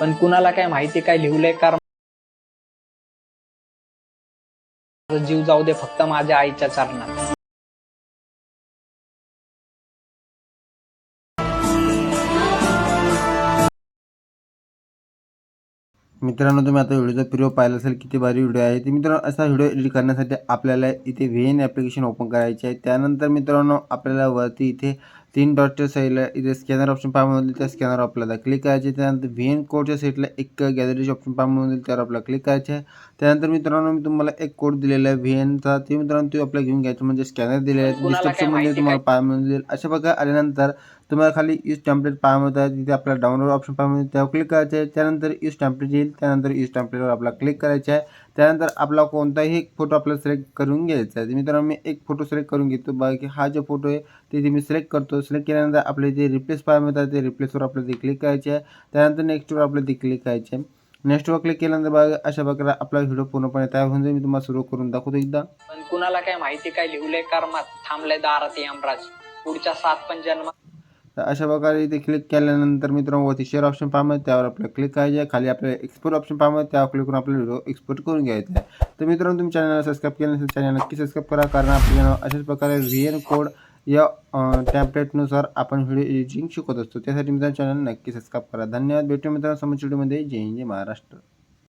पण कुणाला काय माहिती काय लिहिलंय कारण जीव जाऊ दे फक्त माझ्या आईच्या चरणात. मित्रांनो तुम्ही आता व्हिडिओचा प्रिव्ह्यू पाहिला असेल किती भारी व्हिडिओ आहे. तर मित्रांनो असा व्हिडिओ एडिट करण्यासाठी आपल्याला इथे व्ही एन ॲप्लिकेशन ओपन करायचे आहे. त्यानंतर मित्रांनो आपल्याला वरती इथे तीन डॉटच्या साईडला इथे स्कॅनर ऑप्शन पाहायला त्या स्कॅनर आपल्याला क्लिक करायचे त्यानंतर व्ही एन कोडच्या साईडला एक गॅलरीचे ऑप्शन पाहायला त्यावर आपल्याला क्लिक करायचे आहे. त्यानंतर मित्रांनो मी तुम्हाला एक कोड दिलेला आहे व्ही एनचा ते मित्रांनो तो आपल्याला घेऊन घ्यायचा म्हणजे स्कॅनर दिलेला आहे. डिस्क्रिप्शनमध्ये तुम्हाला पाहायला मिळेल. अशा प्रकारे आल्यानंतर तुम्हाला खाली यूज टॅम्पलेट पाहायला मिळतात. तिथे आपल्याला डाउनलोड ऑप्शन पाहायला मिळेल त्यावर क्लिक करायचं आहे. त्यानंतर यूज टेम्पलेट येईल. त्यानंतर यूज टॅम्पलेटवर आपल्याला क्लिक करायचं आहे. त्यानंतर आपला कोणताही एक फोटो आपल्याला सिलेक्ट करून घ्यायचा आहे. मित्रांनो मी एक फोटो सिलेक्ट करून घेतो. बाकी हा जो फोटो आहे तिथे मी सिलेक्ट करतो. सिलेक्ट केल्यानंतर आपले जे रिप्लेस पाहायला मिळतात ते रिप्लेसवर आपल्याला ते क्लिक करायचे आहे. त्यानंतर नेक्स्टवर आपल्याला ते क्लिक करायचे आहे. नेक्स्टवर क्लिक केल्यानंतर बघा अशा प्रकारे आपला व्हिडिओ पूर्णपणे तयार होऊन जाईल. मी तुम्हाला सुरू करून दाखवतो एकदा. पण कुणाला काय माहिती काय लिहलंय? कर्मात थांबलंय दारात यमराज. पुढच्या सात पण जन्म तर अशा प्रकारे इथे क्लिक केल्यानंतर मित्रांनो वरती शेअर ऑप्शन पाहा त्यावर आपल्याला क्लिक करायचे खाली आपल्याला एक्सपोर्ट ऑप्शन पाहा त्यावर क्लिक करून आपल्याला व्हिडिओ एक्सपोर्ट करून घ्यायचा आहे. तर मित्रांनो तुम्ही चॅनलला सबस्क्राईब केलं नसेल चॅनल नक्की सबस्क्राईब करा. कारण आपल्याला अशाच प्रकारे व्ही एन कोड या टॅम्पलेटनुसार आपण व्हिडिओ एडिटिंग शिकत असतो. त्यासाठी मित्रांनो चॅनल नक्की सबस्क्राईब करा. धन्यवाद. भेटू मित्रांनो समोरच्या व्हिडिओमध्ये जय हिंद जय महाराष्ट्र.